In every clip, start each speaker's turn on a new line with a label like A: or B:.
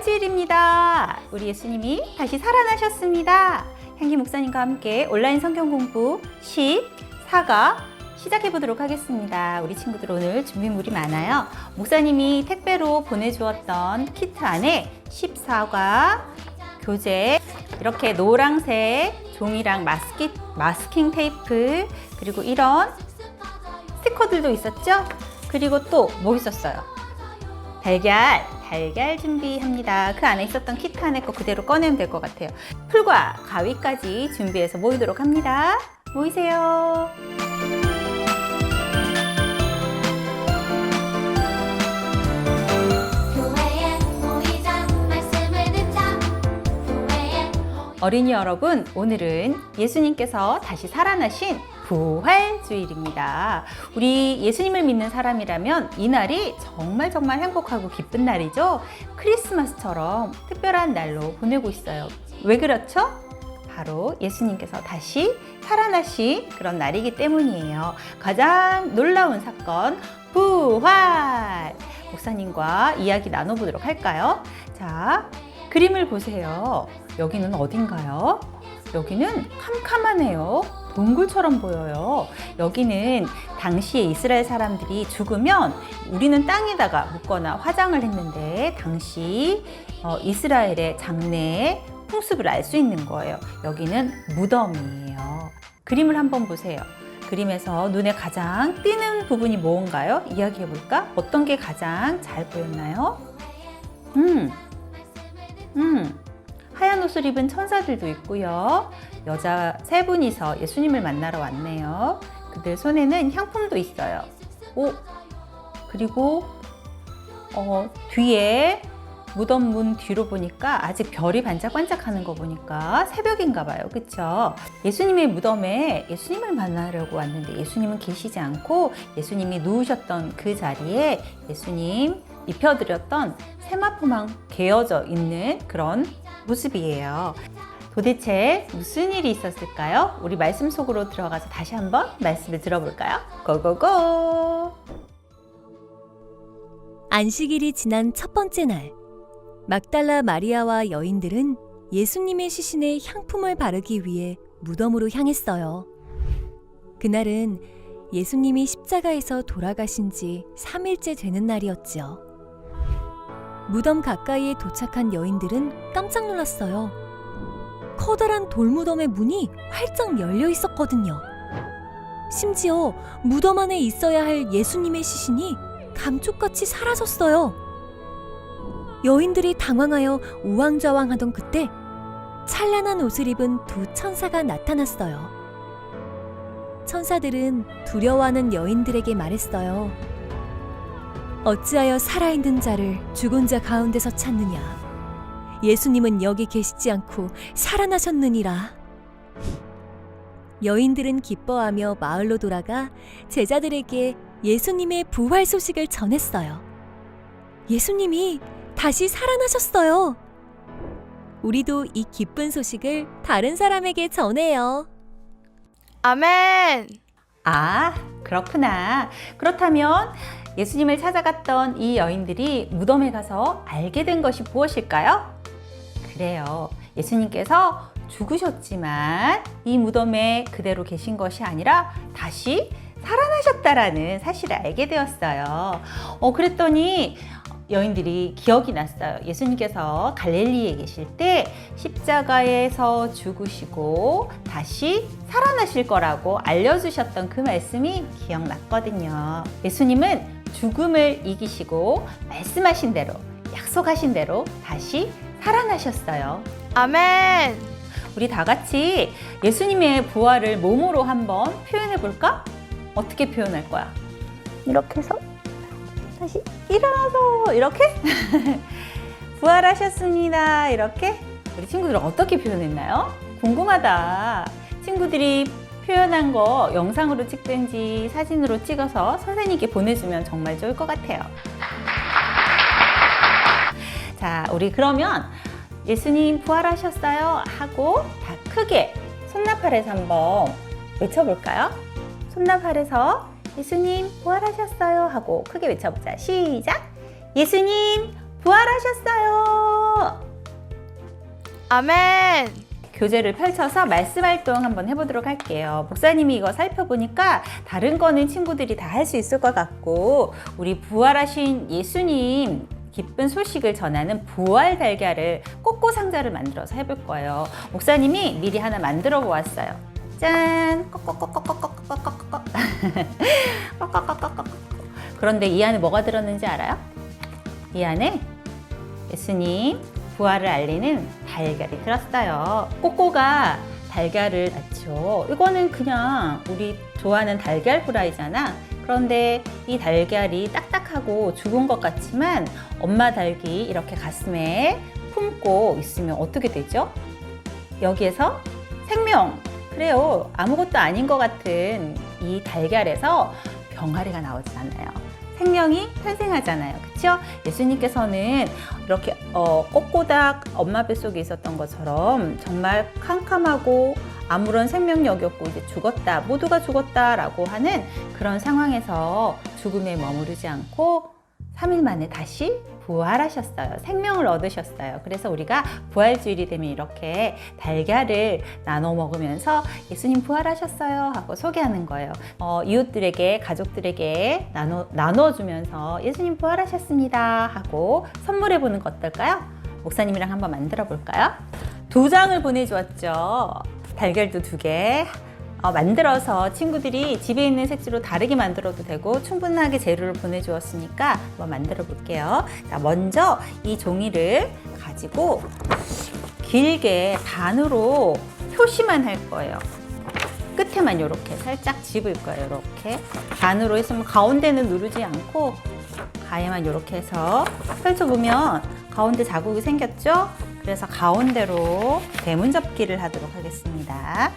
A: 부활주일입니다. 우리 예수님이 다시 살아나셨습니다. 향기 목사님과 함께 온라인 성경 공부 14가 시작해 보도록 하겠습니다. 우리 친구들 오늘 준비물이 많아요. 목사님이 택배로 보내주었던 키트 안에 14과 교재, 이렇게 노란색 종이랑 마스키, 마스킹 테이프, 그리고 이런 스티커들도 있었죠? 그리고 또 뭐 있었어요? 달걀, 달걀 준비합니다. 그 안에 있었던 키트 안에 거 그대로 꺼내면 될 것 같아요. 풀과 가위까지 준비해서 모이도록 합니다. 모이세요. 어린이 여러분, 오늘은 예수님께서 다시 살아나신 부활주일입니다. 우리 예수님을 믿는 사람이라면 이 날이 정말 정말 행복하고 기쁜 날이죠. 크리스마스처럼 특별한 날로 보내고 있어요. 왜 그렇죠? 바로 예수님께서 다시 살아나신 그런 날이기 때문이에요. 가장 놀라운 사건, 부활! 목사님과 이야기 나눠보도록 할까요? 자, 그림을 보세요. 여기는 어딘가요? 여기는 캄캄하네요. 동굴처럼 보여요. 여기는 당시에 이스라엘 사람들이 죽으면 우리는 땅에다가 묻거나 화장을 했는데 당시 어, 이스라엘의 장래의 풍습을 알 수 있는 거예요. 여기는 무덤이에요. 그림을 한번 보세요. 그림에서 눈에 가장 띄는 부분이 뭔가요? 이야기해 볼까? 어떤 게 가장 잘 보였나요? 음, 음, 하얀 옷을 입은 천사들도 있고요. 여자 세 분이서 예수님을 만나러 왔네요. 그들 손에는 향품도 있어요. 오, 그리고 어, 뒤에 무덤 문 뒤로 보니까 아직 별이 반짝반짝하는 거 보니까 새벽인가 봐요. 그쵸? 예수님의 무덤에 예수님을 만나려고 왔는데 예수님은 계시지 않고 예수님이 누우셨던 그 자리에 예수님 입혀드렸던 세마포만 개어져 있는 그런 모습이에요. 도대체 무슨 일이 있었을까요? 우리 말씀 속으로 들어가서 다시 한번 말씀을 들어볼까요? 고고고!
B: 안식일이 지난 첫 번째 날, 막달라 마리아와 여인들은 예수님의 시신에 향품을 바르기 위해 무덤으로 향했어요. 그날은 예수님이 십자가에서 돌아가신 지 3일째 되는 날이었죠. 무덤 가까이에 도착한 여인들은 깜짝 놀랐어요. 커다란 돌무덤의 문이 활짝 열려 있었거든요. 심지어 무덤 안에 있어야 할 예수님의 시신이 감쪽같이 사라졌어요. 여인들이 당황하여 우왕좌왕하던 그때 찬란한 옷을 입은 두 천사가 나타났어요. 천사들은 두려워하는 여인들에게 말했어요. 어찌하여 살아있는 자를 죽은 자 가운데서 찾느냐? 예수님은 여기 계시지 않고 살아나셨느니라. 여인들은 기뻐하며 마을로 돌아가 제자들에게 예수님의 부활 소식을 전했어요. 예수님이 다시 살아나셨어요. 우리도 이 기쁜 소식을 다른 사람에게 전해요.
C: 아멘.
A: 아, 그렇구나. 그렇다면 예수님을 찾아갔던 이 여인들이 무덤에 가서 알게 된 것이 무엇일까요? 그래요. 예수님께서 죽으셨지만 이 무덤에 그대로 계신 것이 아니라 다시 살아나셨다라는 사실을 알게 되었어요. 어, 그랬더니 여인들이 기억이 났어요. 예수님께서 갈릴리에 계실 때 십자가에서 죽으시고 다시 살아나실 거라고 알려주셨던 그 말씀이 기억났거든요. 예수님은 죽음을 이기시고 말씀하신 대로, 약속하신 대로 다시 살아나셨어요.
C: 아멘.
A: 우리 다 같이 예수님의 부활을 몸으로 한번 표현해 볼까? 어떻게 표현할 거야? 이렇게 해서 다시 일어나서 이렇게 부활하셨습니다. 이렇게 우리 친구들은 어떻게 표현했나요? 궁금하다. 친구들이 표현한 거 영상으로 찍든지 사진으로 찍어서 선생님께 보내주면 정말 좋을 것 같아요. 자, 우리 그러면 예수님 부활하셨어요 하고 다 크게 손나팔에서 한번 외쳐볼까요? 손나팔에서 예수님 부활하셨어요 하고 크게 외쳐보자. 시작! 예수님 부활하셨어요!
C: 아멘.
A: 교재를 펼쳐서 말씀 활동 한번 해보도록 할게요. 목사님이 이거 살펴보니까 다른 거는 친구들이 다 할 수 있을 것 같고 우리 부활하신 예수님 기쁜 소식을 전하는 부활 달걀을 꼬꼬 상자를 만들어서 해볼 거예요. 목사님이 미리 하나 만들어 보았어요. 짠! 그런데 이 안에 뭐가 들었는지 알아요? 이 안에 예수님 부활을 알리는 달걀이 들었어요. 꼬꼬가 달걀을 낳죠. 이거는 그냥 우리 좋아하는 달걀 후라이잖아. 그런데 이 달걀이 딱딱하고 죽은 것 같지만 엄마 닭이 이렇게 가슴에 품고 있으면 어떻게 되죠? 여기에서 생명. 그래요. 아무것도 아닌 것 같은 이 달걀에서 병아리가 나오지 않아요. 생명이 탄생하잖아요. 그렇죠? 예수님께서는 이렇게 어, 꼬꼬닥 엄마 뱃속에 있었던 것처럼 정말 캄캄하고 아무런 생명력이 없고 이제 죽었다 모두가 죽었다라고 하는 그런 상황에서 죽음에 머무르지 않고 3일 만에 다시 부활하셨어요. 생명을 얻으셨어요. 그래서 우리가 부활주일이 되면 이렇게 달걀을 나눠 먹으면서 예수님 부활하셨어요 하고 소개하는 거예요. 어, 이웃들에게, 가족들에게 나눠, 나눠주면서 예수님 부활하셨습니다 하고 선물해 보는 거 어떨까요? 목사님이랑 한번 만들어 볼까요? 두 장을 보내주었죠. 달걀도 두 개. 어, 만들어서 친구들이 집에 있는 색지로 다르게 만들어도 되고 충분하게 재료를 보내주었으니까 한번 만들어 볼게요. 자, 먼저 이 종이를 가지고 길게 반으로 표시만 할 거예요. 끝에만 이렇게 살짝 집을 거예요. 이렇게 반으로 했으면 가운데는 누르지 않고 가에만 이렇게 해서 펼쳐보면 가운데 자국이 생겼죠? 그래서 가운데로 대문 접기를 하도록 하겠습니다.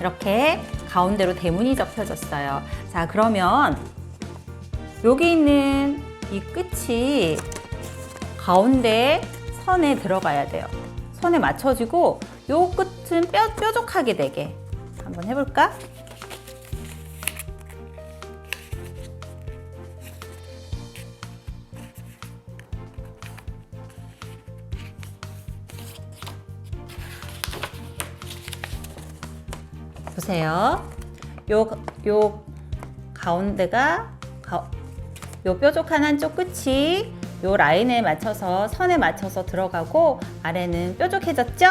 A: 이렇게 가운데로 대문이 접혀졌어요. 자, 그러면 여기 있는 이 끝이 가운데 선에 들어가야 돼요. 선에 맞춰지고 요 끝은 뼈, 뾰족하게 되게 한번 해볼까? 보세요. 요, 요 가운데가 가, 요 뾰족한 한쪽 끝이 요 라인에 맞춰서 선에 맞춰서 들어가고 아래는 뾰족해졌죠?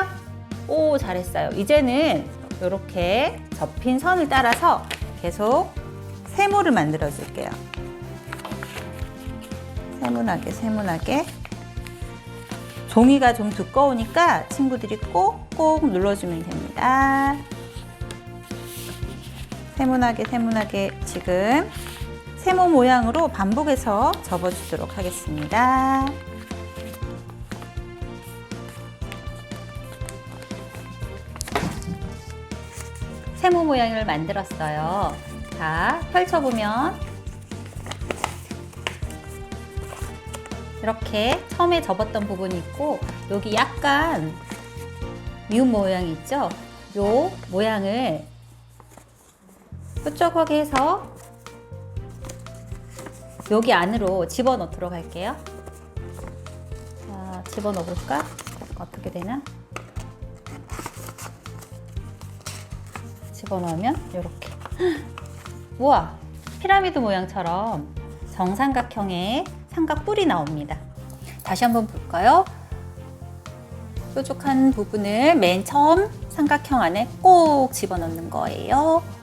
A: 오 잘했어요. 이제는 이렇게 접힌 선을 따라서 계속 세모를 만들어 줄게요. 세모나게 세모나게 종이가 좀 두꺼우니까 친구들이 꼭꼭 눌러주면 됩니다. 세모나게 세모나게 지금 세모 모양으로 반복해서 접어주도록 하겠습니다. 세모 모양을 만들었어요. 자, 펼쳐보면 이렇게 처음에 접었던 부분이 있고 여기 약간 미운 모양이 있죠? 요 모양을 뾰족하게 해서 여기 안으로 집어넣도록 할게요. 자, 집어넣어 볼까? 어떻게 되나? 집어넣으면 이렇게. 우와! 피라미드 모양처럼 정삼각형의 삼각 뿔이 나옵니다. 다시 한번 볼까요? 뾰족한 부분을 맨 처음 삼각형 안에 꼭 집어넣는 거예요.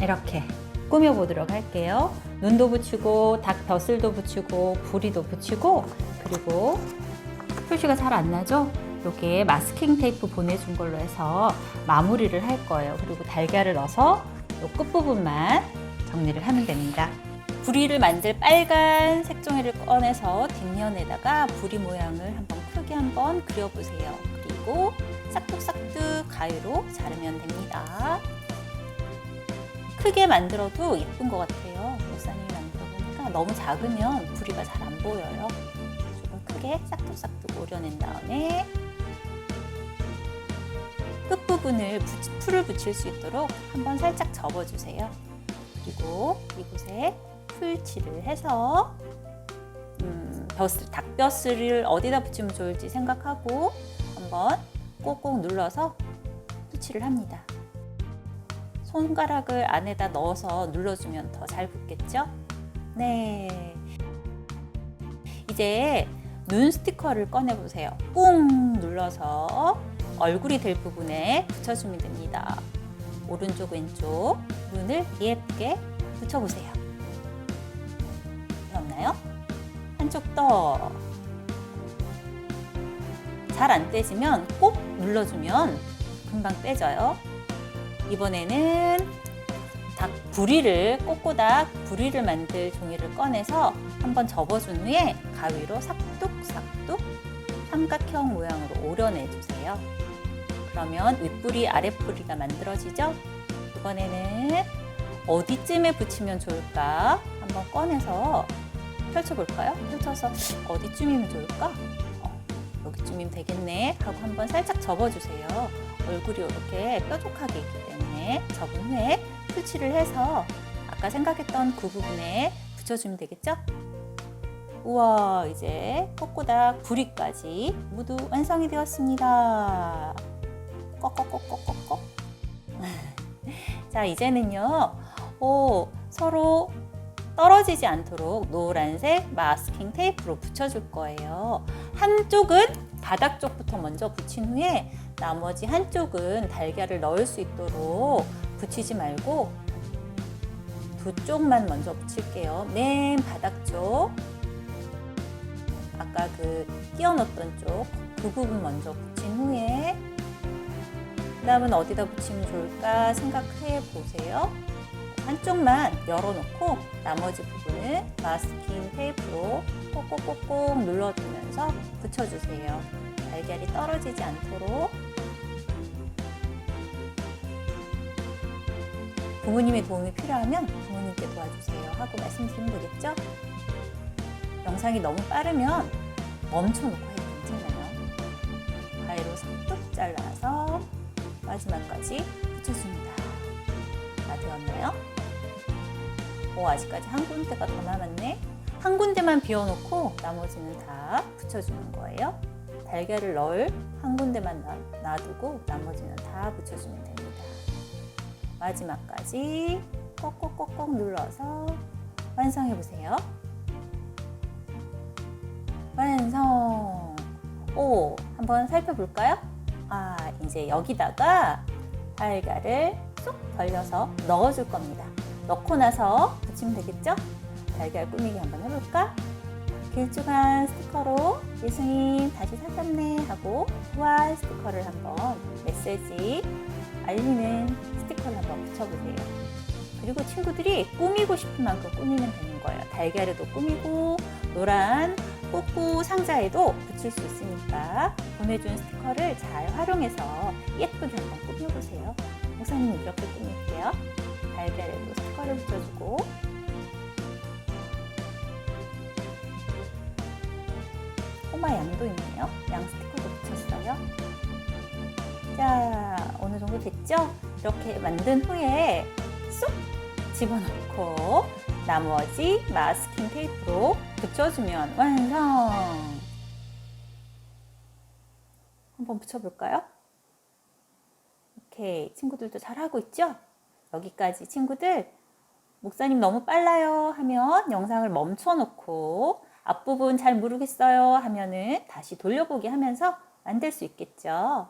A: 이렇게 꾸며보도록 할게요. 눈도 붙이고 닭 덧슬도 붙이고 부리도 붙이고 그리고 표시가 잘 안 나죠? 이렇게 마스킹 테이프 보내준 걸로 해서 마무리를 할 거예요. 그리고 달걀을 넣어서 이 끝부분만 정리를 하면 됩니다. 부리를 만들 빨간 색종이를 꺼내서 뒷면에다가 부리 모양을 한번 크게 한번 그려보세요. 그리고 싹둑싹둑 가위로 자르면 됩니다. 크게 만들어도 예쁜 것 같아요. 목사님이 만들어 보니까 너무 작으면 부리가 잘 안 보여요. 조금 크게 싹둑싹둑 오려낸 다음에 끝부분을 붙- 풀을 붙일 수 있도록 한번 살짝 접어주세요. 그리고 이곳에 풀칠을 해서 음, 벼슬, 닭벼슬을 어디다 붙이면 좋을지 생각하고 한번 꼭꼭 눌러서 풀칠을 합니다. 손가락을 안에다 넣어서 눌러주면 더 잘 붙겠죠? 네. 이제 눈 스티커를 꺼내보세요. 꾹 눌러서 얼굴이 될 부분에 붙여주면 됩니다. 오른쪽, 왼쪽 눈을 예쁘게 붙여보세요. 되었나요? 한쪽 더. 잘 안 떼지면 꼭 눌러주면 금방 떼져요. 이번에는 닭 부리를 꼬꼬닥 부리를 만들 종이를 꺼내서 한번 접어준 후에 가위로 삭둑삭둑 삼각형 모양으로 오려내 주세요. 그러면 윗부리 아랫부리가 만들어지죠? 이번에는 어디쯤에 붙이면 좋을까? 한번 꺼내서 펼쳐볼까요? 펼쳐서 어디쯤이면 좋을까? 어, 여기쯤이면 되겠네 하고 한번 살짝 접어주세요. 얼굴이 이렇게 뾰족하게 있기 때문에 접은 후에 풀칠을 해서 아까 생각했던 그 부분에 붙여주면 되겠죠? 우와 이제 꼬꼬닥 부리까지 모두 완성이 되었습니다. 꺼꺼꺼꺼꺼꺼 자 이제는요 오, 서로 떨어지지 않도록 노란색 마스킹 테이프로 붙여줄 거예요. 한쪽은 바닥 쪽부터 먼저 붙인 후에 나머지 한쪽은 달걀을 넣을 수 있도록 붙이지 말고 두 쪽만 먼저 붙일게요. 맨 바닥 쪽. 아까 그 끼워 넣었던 쪽, 그 부분 먼저 붙인 후에 그 다음은 어디다 붙이면 좋을까 생각해 보세요. 한쪽만 열어놓고 나머지 부분은 마스킹 테이프로 꼭꼭꼭꼭 눌러주면서 붙여주세요. 달걀이 떨어지지 않도록 부모님의 도움이 필요하면 부모님께 도와주세요 하고 말씀드리면 되겠죠? 영상이 너무 빠르면 멈춰놓고 해도 괜찮아요. 가위로 싹둑 잘라서 마지막까지 붙여줍니다. 다 되었나요? 오, 아직까지 한 군데가 더 남았네. 한 군데만 비워놓고 나머지는 다 붙여주는 거예요. 달걀을 넣을 한 군데만 놔- 놔두고 나머지는 다 붙여주면 됩니다. 마지막까지 꼭꼭꼭꼭 눌러서 완성해 보세요. 완성. 오, 한번 살펴볼까요? 아, 이제 여기다가 달걀을 쏙 벌려서 넣어줄 겁니다. 넣고 나서 붙이면 되겠죠? 달걀 꾸미기 한번 해볼까? 길쭉한 스티커로 예수님 다시 사셨네 하고 우와 스티커를 한번 메시지 알리는 스티커를 한번 붙여보세요. 그리고 친구들이 꾸미고 싶은 만큼 꾸미면 되는 거예요. 달걀에도 꾸미고 노란 꼬꾸 상자에도 붙일 수 있으니까 보내준 스티커를 잘 활용해서 예쁘게 한번 꾸며보세요. 목사님 이렇게 꾸밀게요. 달걀에도 스티커를 붙여주고 꼬마 양도 있네요. 양 스티커도 붙였어요. 자, 어느 정도 됐죠? 이렇게 만든 후에 쏙 집어넣고 나머지 마스킹 테이프로 붙여주면 완성! 한번 붙여볼까요? 오케이. 친구들도 잘하고 있죠? 여기까지 친구들 목사님 너무 빨라요 하면 영상을 멈춰놓고 앞부분 잘 모르겠어요 하면은 다시 돌려보기 하면서 만들 수 있겠죠.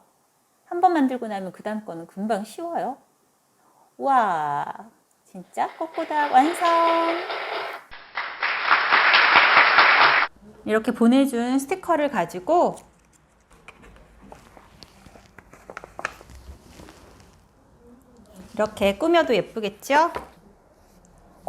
A: 한 번 만들고 나면 그 다음 거는 금방 쉬워요. 와, 진짜 꼬꼬닥 완성! 이렇게 보내준 스티커를 가지고 이렇게 꾸며도 예쁘겠죠?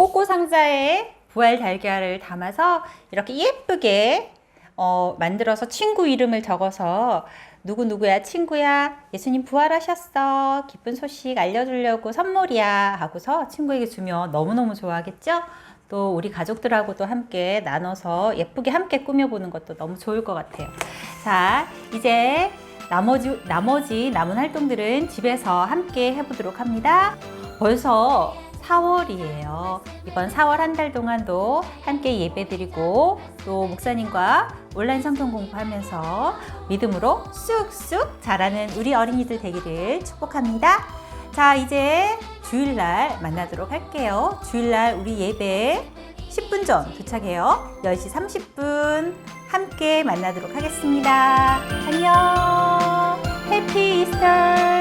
A: 꼬꼬 상자에 부활 달걀을 담아서 이렇게 예쁘게 어, 만들어서 친구 이름을 적어서 누구누구야 친구야 예수님 부활하셨어 기쁜 소식 알려주려고 선물이야 하고서 친구에게 주면 너무너무 좋아하겠죠? 또 우리 가족들하고도 함께 나눠서 예쁘게 함께 꾸며보는 것도 너무 좋을 것 같아요. 자, 이제 나머지, 나머지 남은 활동들은 집에서 함께 해보도록 합니다. 벌써 4월이에요. 이번 4월 한 달 동안도 함께 예배 드리고 또 목사님과 온라인 성경 공부하면서 믿음으로 쑥쑥 자라는 우리 어린이들 되기를 축복합니다. 자, 이제 주일날 만나도록 할게요. 주일날 우리 예배 10분 전 도착해요. 10시 30분 함께 만나도록 하겠습니다. 안녕. 해피 이스터.